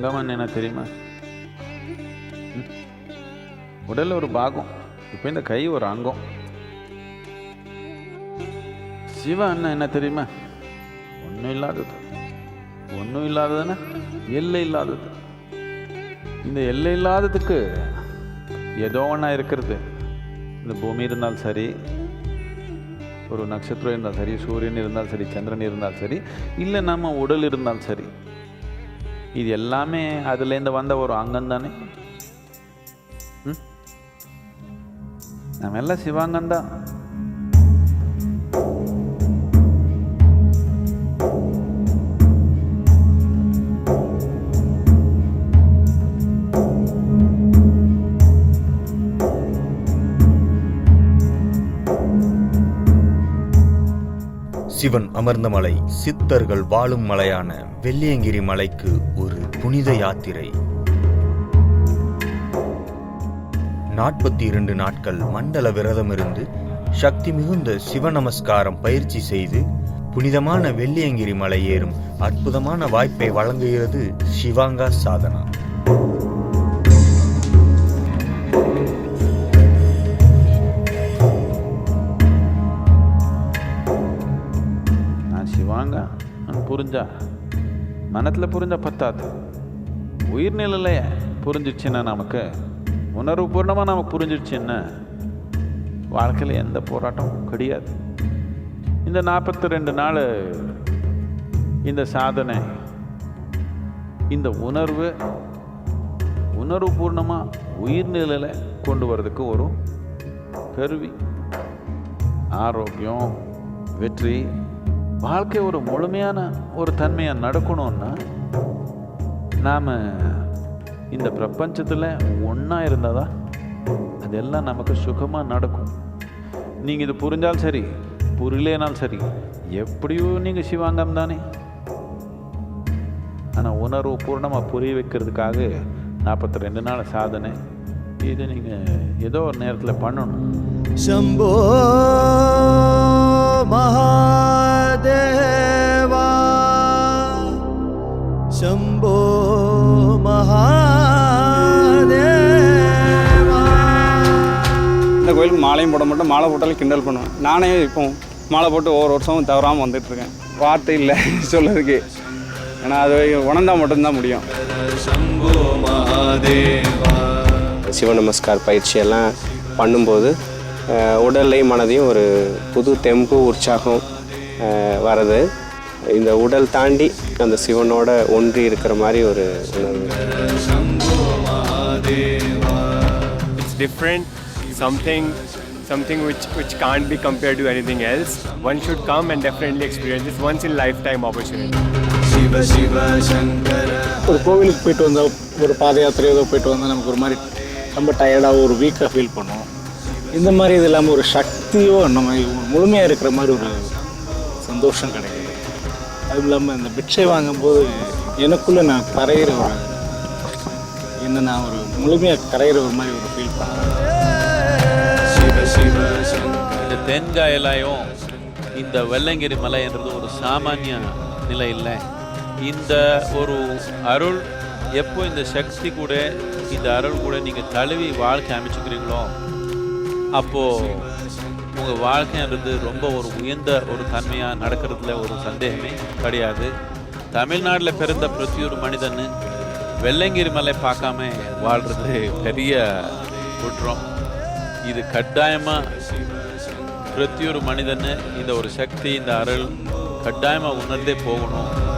தங்கம்னு என்ன தெரியுமா? ம்? உடல்ல ஒரு பாகம். இப்போ இந்த கை ஒரு அங்கம். சிவன் என்ன தெரியுமா? ஒன்றும் இல்லாதது. ஒன்றும் இல்லாததுன்னா எல்லை இல்லாதது. இந்த எல்லை இல்லாததுக்கு ஏதோ ஒன்றா இருக்கிறது. இந்த பூமி இருந்தாலும் சரி ஒரு நட்சத்திரம் இருந்தால் சரி சூரியன் இருந்தாலும் சரி சந்திரன் இருந்தாலும் சரி இல்லை நம்ம உடல் இருந்தாலும் சரி இது எல்லாமே அதுலேருந்து வந்த ஒரு அங்கம் தானே ம்? நம்ம எல்லாம் சிவாங்கம்தான் சிவன் அமர்ந்த மலை சித்தர்கள் வாழும் மலையான வெள்ளியங்கிரி மலைக்கு ஒரு புனித யாத்திரை. நாற்பத்தி இரண்டு நாட்கள் மண்டல விரதமிருந்து சக்தி மிகுந்த சிவ நமஸ்காரம் பயிற்சி செய்து புனிதமான வெள்ளியங்கிரி மலை ஏறும் அற்புதமான வாய்ப்பை வழங்குகிறது சிவாங்கா சாதனா. வாங்க சிவாங்க புரிஞ்சா? மனத்தில் புரிஞ்சா பத்தாது. உயிர்நிலையில புரிஞ்சிடுச்சுன்னா நமக்கு உணர்வு பூர்ணமாக நமக்கு புரிஞ்சிடுச்சுன்னா வாழ்க்கையில் எந்த போராட்டமும் கிடையாது. இந்த நாற்பத்தி ரெண்டு நாள் இந்த சாதனை இந்த உணர்வு உணர்வு பூர்ணமாக உயிர்நிலையில் கொண்டு வர்றதுக்கு ஒரு கருவி. ஆரோக்கியம் வெற்றி வாழ்க்கை ஒரு முழுமையான ஒரு தன்மையாக நடக்கணும்னா நாம் இந்த பிரபஞ்சத்தில் ஒன்றா இருந்தால் தான் அதெல்லாம் நமக்கு சுகமாக நடக்கும். நீங்கள் இது புரிஞ்சாலும் சரி புரியலனாலும் சரி எப்படியோ நீங்கள் சிவாங்கம் தானே. ஆனால் உணர்வு பூர்ணமாக புரிய வைக்கிறதுக்காக நாற்பத்தி ரெண்டு நாள் சாதனை. இது நீங்கள் ஏதோ ஒரு நேரத்தில் பண்ணணும். சம்போ கோயில் மாலையும் போட மாட்டோம் மாலை போட்டாலும் கிண்டல் பண்ணுவேன். நானே இப்போ மாலை போட்டு ஒவ்வொரு வருஷமும் தவறாமல் வந்துட்டுருக்கேன். வார்த்தை இல்லை சொல்லதுக்கு ஏன்னா அது உணர்ந்தால் மட்டும்தான் முடியும். சிவ நமஸ்கார் பயிற்சியெல்லாம் பண்ணும்போது உடலையும் மனதையும் ஒரு புது தெம்பு உற்சாகம் வரது இந்த உடல் தாண்டி அந்த சிவனோட ஒன்றி இருக்கிற மாதிரி ஒரு உணர்வு. It's different. something something which, which can't be compared to anything else. One should come and definitely experience this once in lifetime opportunity. ஒரு கோவிலுக்கு போயிட்டு வந்தால் ஒரு பாத யாத்திரை ஏதோ போயிட்டு வந்தால் நமக்கு ஒரு மாதிரி ரொம்ப டயர்டாக ஒரு வீக்காக ஃபீல் பண்ணுவோம் இந்த மாதிரி இது இல்லாமல் ஒரு சக்தியோ நம்ம முழுமையாக இருக்கிற மாதிரி ஒரு சந்தோஷம் கிடைக்குது அதுவும் இல்லாமல் இந்த பிட்சை வாங்கும்போது எனக்குள்ளே நான் கரையிற ஒரு என்ன நான் ஒரு முழுமையாக கரையிற ஒரு மாதிரி ஒரு ஃபீல் பண்ணுவேன் இந்த தென்காயலாயும் இந்த வெள்ளங்கிரி மலைன்றது ஒரு சாமானிய நிலை இல்லை. இந்த ஒரு அருள் எப்போ இந்த சக்தி கூட இந்த அருள் கூட நீங்கள் தழுவி வாழ்க்கை அமைச்சுக்கிறீங்களோ அப்போது உங்கள் வாழ்க்கைன்றது ரொம்ப ஒரு உயர்ந்த ஒரு தன்மையாக நடக்கிறதுல ஒரு சந்தேகமே கிடையாது. தமிழ்நாட்டில் பிறந்த பிரதி ஒரு மனிதன் வெள்ளங்கிரி மலை பார்க்காம வாழ்கிறது பெரிய குற்றம். இது கட்டாயமாக பிரதியொரு மனிதன் இந்த ஒரு சக்தி இந்த அருள் கட்டாயமாக உணர்ந்தே போகணும்.